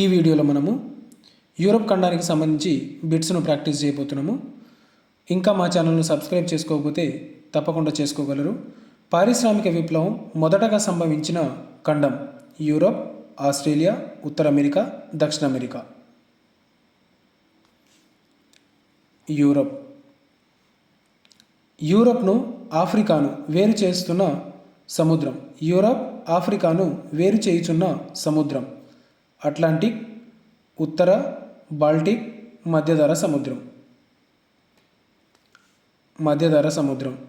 ఈ వీడియోలో మనము యూరప్ ఖండానికి సంబంధించి బిట్స్ను ప్రాక్టీస్ చేయబోతున్నాము. ఇంకా మా ఛానల్ను సబ్స్క్రైబ్ చేసుకోకపోతే తప్పకుండా చేసుకోగలరు. పారిశ్రామిక విప్లవం మొదటగా సంభవించిన ఖండం యూరప్ ఆస్ట్రేలియా ఉత్తర అమెరికా దక్షిణ అమెరికా యూరప్ యూరప్ను ఆఫ్రికాను వేరు చేస్తున్న సముద్రం. యూరప్ ఆఫ్రికాను వేరు చేయుచున్న సముద్రం. అట్లాంటిక్ ఉత్తర బాల్టిక్ మధ్యధర సముద్రం. మధ్యధర సముద్రం.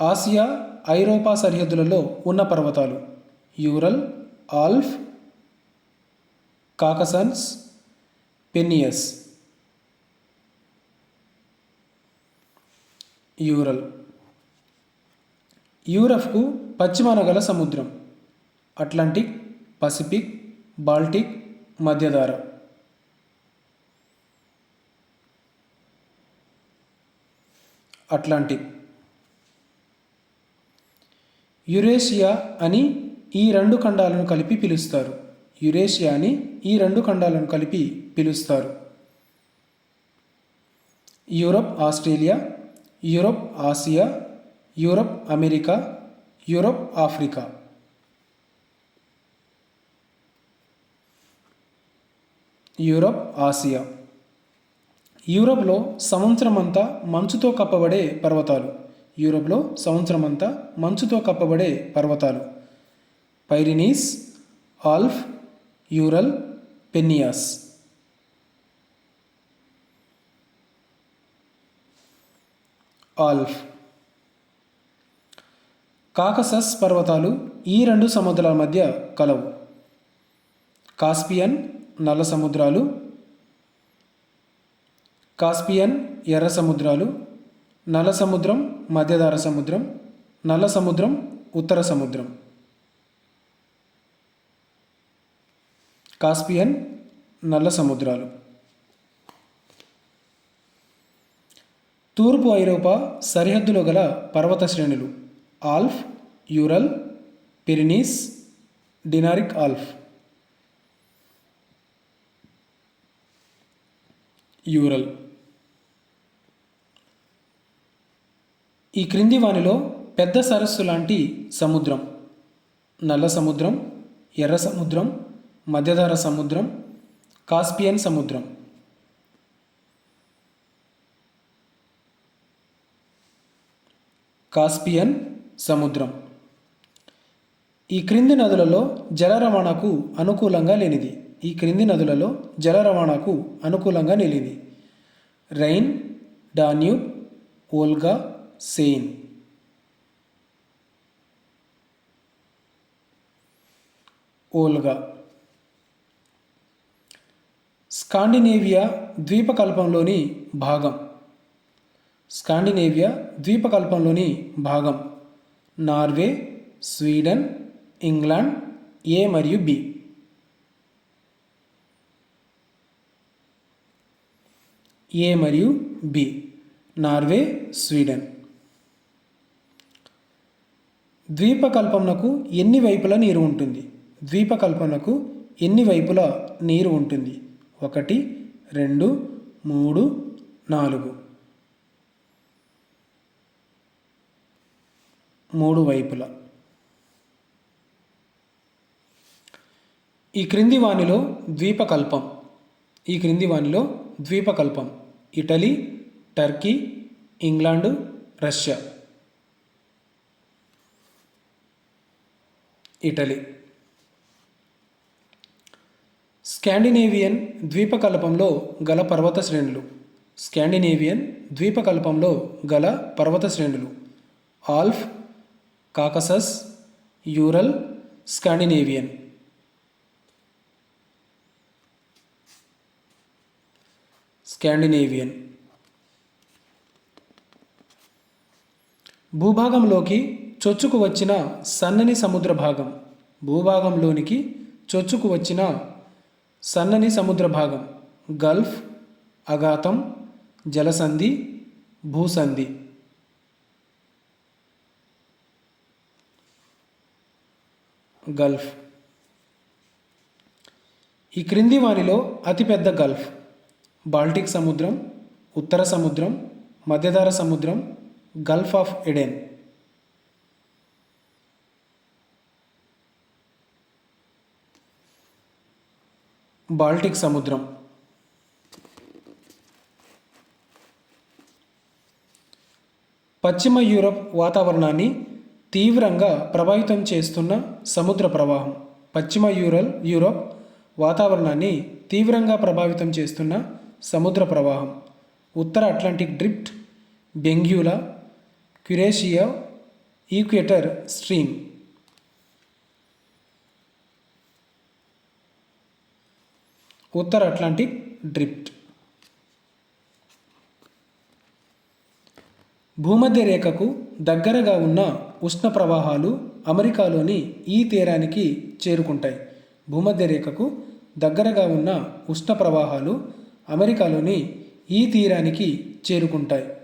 ఆసియా ఐరోపా సరిహద్దులలో ఉన్న పర్వతాలు. Ural ఆల్ఫ్ కాకసన్స్ పెనియస్ Ural. యూరఫ్కు పశ్చిమాన గల సముద్రం. అట్లాంటిక్ పసిఫిక్ బాల్టిక్ మధ్యధార. అట్లాంటిక్. యురేషియా అని ఈ రెండు ఖండాలను కలిపి పిలుస్తారు. యురేషియా అని ఈ రెండు ఖండాలను కలిపి పిలుస్తారు. Europe Australia. Europe Asia. Europe America. Europe Africa. Europe Asia. యూరప్లో సంవత్సరమంతా మంచుతో కప్పబడే పర్వతాలు. యూరప్లో సంవత్సరమంతా మంచుతో కప్పబడే పర్వతాలు. Pyrenees ఆల్ఫ్ Ural పెన్నియాస్. ఆల్ఫ్. కాకసస్ పర్వతాలు ఈ రెండు సముద్రాల మధ్య కలవు. కాస్పియన్ నల్ల సముద్రాలు కాస్పియన్ ఎర్ర సముద్రాలు నల్ల సముద్రం మధ్యధార సముద్రం నల్ల సముద్రం ఉత్తర సముద్రం. కాస్పియన్ నల్ల సముద్రాలు. తూర్పు ఐరోపా సరిహద్దులో గల పర్వత శ్రేణులు ఆల్ఫ్ యూరల్ పిరినీస్ డినారిక్ ఆల్ఫ్. యూరల్. ఈ క్రింది వానిలో పెద్ద సరస్సు లాంటి సముద్రం నల్ల సముద్రం ఎర్ర సముద్రం మధ్యధర సముద్రం కాస్పియన్ సముద్రం. కాస్పియన్ సముద్రం. ఈ క్రింది నదులలో జల రవాణాకు అనుకూలంగా లేనిది. ఈ క్రింది నదులలో జల రవాణాకు అనుకూలంగా నిలింది. Rhine Danube Volga Seine. Volga. Scandinavia ద్వీపకల్పంలోని భాగం. స్కాండినేవియా ద్వీపకల్పంలోని భాగం. నార్వే స్వీడన్ ఇంగ్లాండ్ ఏ మరియు బి. ఏ మరియు బి? Norway Sweden. ద్వీపకల్పంనకు ఎన్ని వైపుల నీరు ఉంటుంది? ద్వీపకల్పమునకు ఎన్ని వైపుల నీరు ఉంటుంది? ఒకటి రెండు మూడు నాలుగు. మూడు వైపుల. ఈ క్రింది వానిలో ద్వీపకల్పం. ఈ క్రింది వానిలో ద్వీపకల్పం. Italy Turkey England Russia. Italy. Scandinavian ద్వీపకల్పంలో గల పర్వత శ్రేణులు. స్కాండినేవియన్ ద్వీపకల్పంలో గల పర్వత శ్రేణులు. Alps Caucasus Ural Scandinavian. Scandinavian. భూభాగంలోకి చొచ్చుకు వచ్చిన సన్నని సముద్ర భాగం భూభాగంలోనికి చొచ్చుకు వచ్చిన సన్నని సముద్ర భాగం గల్ఫ్ అగాతం జలసంధి భూసంధి. గల్ఫ్. ఈ క్రింది వానిలో అతిపెద్ద గల్ఫ్. బాల్టిక్ సముద్రం ఉత్తర సముద్రం మధ్యధర సముద్రం గల్ఫ్ ఆఫ్ ఎడెన్ బాల్టిక్ సముద్రం. పశ్చిమ యూరప్ వాతావరణాన్ని తీవ్రంగా ప్రభావితం చేస్తున్న సముద్ర ప్రవాహం. పశ్చిమ యూరల్ యూరప్ వాతావరణాన్ని తీవ్రంగా ప్రభావితం చేస్తున్న సముద్ర ప్రవాహం ఉత్తర Atlantic drift Benguela Kuroshio equator stream. ఉత్తర అట్లాంటిక్ డ్రిఫ్ట్. భూమధ్య రేఖకు దగ్గరగా ఉన్న ఉష్ణ ప్రవాహాలు అమెరికాలోని ఈ తీరానికి చేరుకుంటాయి. భూమధ్య రేఖకు దగ్గరగా ఉన్న ఉష్ణ ప్రవాహాలు అమెరికాలోని ఈ తీరానికి చేరుకుంటాయి.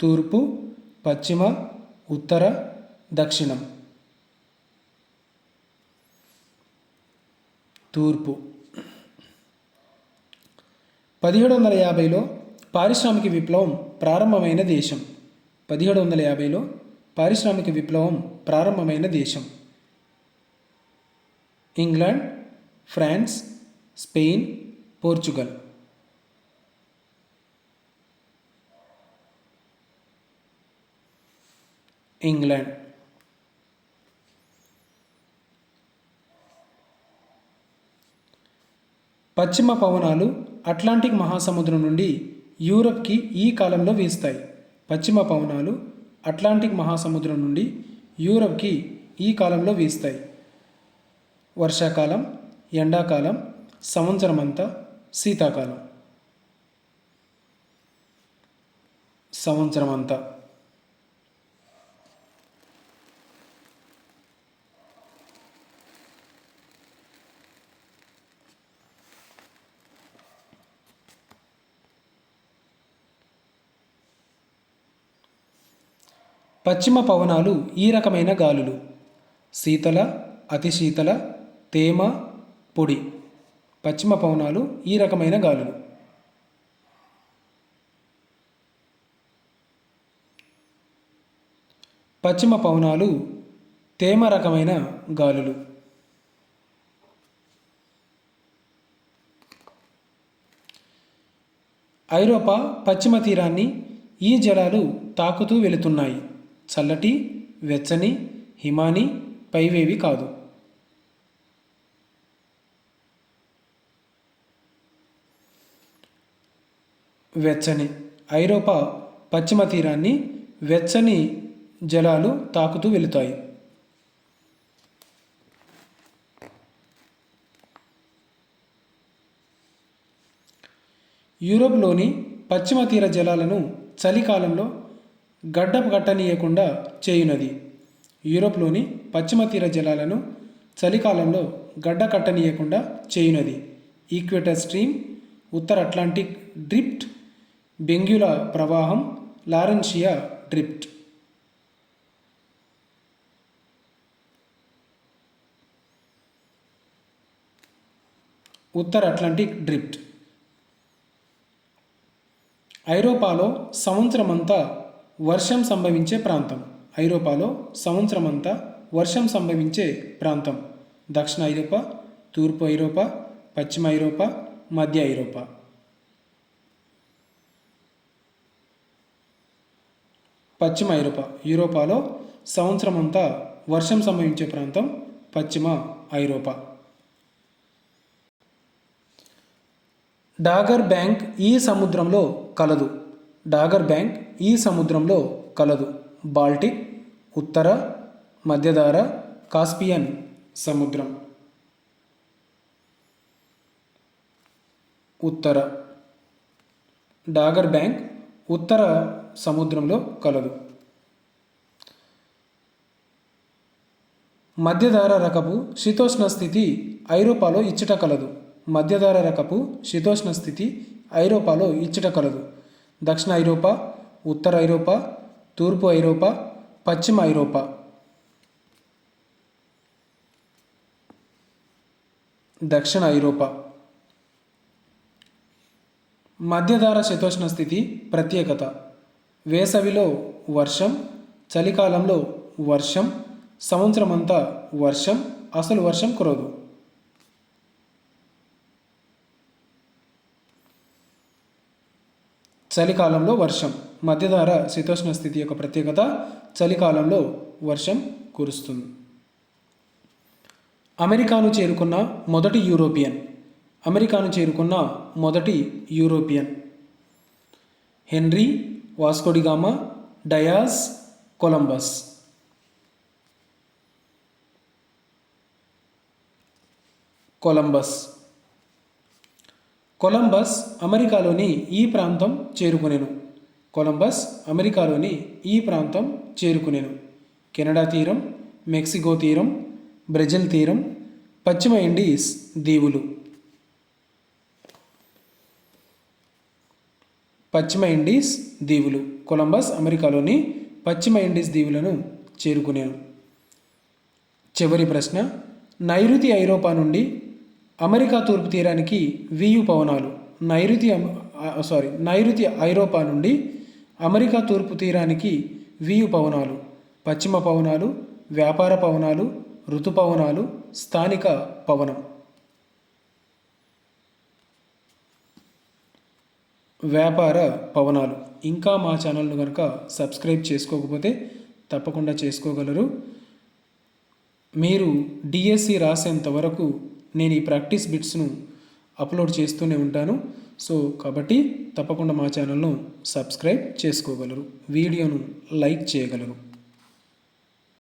తూర్పు పశ్చిమ ఉత్తర దక్షిణం. తూర్పు. పదిహేడు వందల యాభైలో పారిశ్రామిక విప్లవం ప్రారంభమైన దేశం. పదిహేడు వందల యాభైలో పారిశ్రామిక విప్లవం ప్రారంభమైన దేశం. England France Spain Portugal. England. పశ్చిమ పవనాలు అట్లాంటిక్ మహాసముద్రం నుండి యూరప్కి ఈ కాలంలో వీస్తాయి. పశ్చిమ పవనాలు అట్లాంటిక్ మహాసముద్రం నుండి యూరప్కి ఈ కాలంలో వీస్తాయి. వర్షాకాలం ఎండాకాలం సంవత్సరమంతా శీతాకాలం. సంవత్సరమంతా. పశ్చిమ పవనాలు ఈ రకమైన గాలులు. శీతల అతి శీతల తేమ పొడి. పశ్చిమ పవనాలు ఈ రకమైన గాలులు. పశ్చిమ పవనాలు తేమ రకమైన గాలులు. ఐరోపా పశ్చిమ తీరాన్ని ఈ జలాలు తాకుతూ వెళుతున్నాయి. చల్లటి వెచ్చని హిమాని పైవేవి కాదు. వెచ్చని. ఐరోపా పశ్చిమ తీరాన్ని వెచ్చని జలాలు తాకుతూ వెళుతాయి. యూరోప్లోని పశ్చిమ తీర జలాలను చలికాలంలో గడ్డం గట్టనీయకుండా చేయునది. యూరోప్లోని పశ్చిమ తీర జలాలను చలికాలంలో గడ్డ కట్టనీయకుండా చేయునది. ఈక్వేటర్ స్ట్రీమ్ ఉత్తర అట్లాంటిక్ డ్రిఫ్ట్ బెంగ్యులా ప్రవాహం లారెన్షియా డ్రిఫ్ట్. ఉత్తర అట్లాంటిక్ డ్రిఫ్ట్. ఐరోపాలో సంవత్సరమంతా వర్షం సంభవించే ప్రాంతం. ఐరోపాలో సంవత్సరమంతా వర్షం సంభవించే ప్రాంతం. దక్షిణ ఐరోపా తూర్పు ఐరోపా పశ్చిమ ఐరోపా మధ్య ఐరోపా. పశ్చిమ ఐరోపా. యూరోపాలో సంవత్సరమంతా వర్షం సంభవించే ప్రాంతం పశ్చిమ ఐరోపా. డాగర్ బ్యాంక్ ఈ సముద్రంలో కలదు. డాగర్ బ్యాంక్ ఈ సముద్రంలో కలదు. బాల్టిక్ ఉత్తర మధ్యధార కాస్పియన్ సముద్రం. ఉత్తర. డాగర్ బ్యాంక్ ఉత్తర సముద్రంలో కలదు. మధ్యధార రకపు శీతోష్ణ స్థితి ఐరోపాలో ఇచ్చట కలదు. మధ్యధార రకపు శీతోష్ణ స్థితి ఐరోపాలో ఇచ్చట కలదు. దక్షిణ ఐరోపా ఉత్తర ఐరోపా తూర్పు ఐరోపా పశ్చిమ ఐరోపా. దక్షిణ ఐరోపా. మధ్యధార శీతోష్ణ స్థితి ప్రత్యేకత. వేసవిలో వర్షం చలికాలంలో వర్షం సంవత్సరమంతా వర్షం అసలు వర్షం కురదు. చలికాలంలో వర్షం. మధ్యధార శీతోష్ణ స్థితి యొక్క ప్రత్యేకత చలికాలంలో వర్షం కురుస్తుంది. అమెరికాను చేరుకున్న మొదటి యూరోపియన్. అమెరికాను చేరుకున్న మొదటి European. Henry Vasco da Gama Dias Columbus. Columbus. Columbus అమెరికాలోని ఈ ప్రాంతం చేరుకునేను. కొలంబస్ అమెరికాలోని ఈ ప్రాంతం చేరుకునేను. కెనడా తీరం మెక్సికో తీరం బ్రెజిల్ తీరం పశ్చిమ ఇండీస్ దీవులు. పశ్చిమ ఇండీస్ దీవులు. కొలంబస్ అమెరికాలోని పశ్చిమ ఇండీస్ దీవులను చేరుకునేను. చివరి ప్రశ్న నైరుతి ఐరోపా నుండి అమెరికా తూర్పు తీరానికి వీయు పవనాలు నైరుతి సారీ నైరుతి ఐరోపా నుండి అమెరికా తూర్పు తీరానికి వీయు పవనాలు పశ్చిమ పవనాలు వ్యాపార పవనాలు ఋతుపవనాలు స్థానిక పవనం. వ్యాపార పవనాలు. ఇంకా మా ఛానల్ను కనుక సబ్స్క్రైబ్ చేసుకోకపోతే తప్పకుండా చేసుకోగలరు. మీరు డిఎస్సి రాసేంత వరకు నేను ఈ ప్రాక్టీస్ బిట్స్ను అప్లోడ్ చేస్తూనే ఉంటాను. సో కాబట్టి తప్పకుండా మా ఛానల్ను సబ్స్క్రైబ్ చేసుకోగలరు. వీడియోను లైక్ చేయగలరు.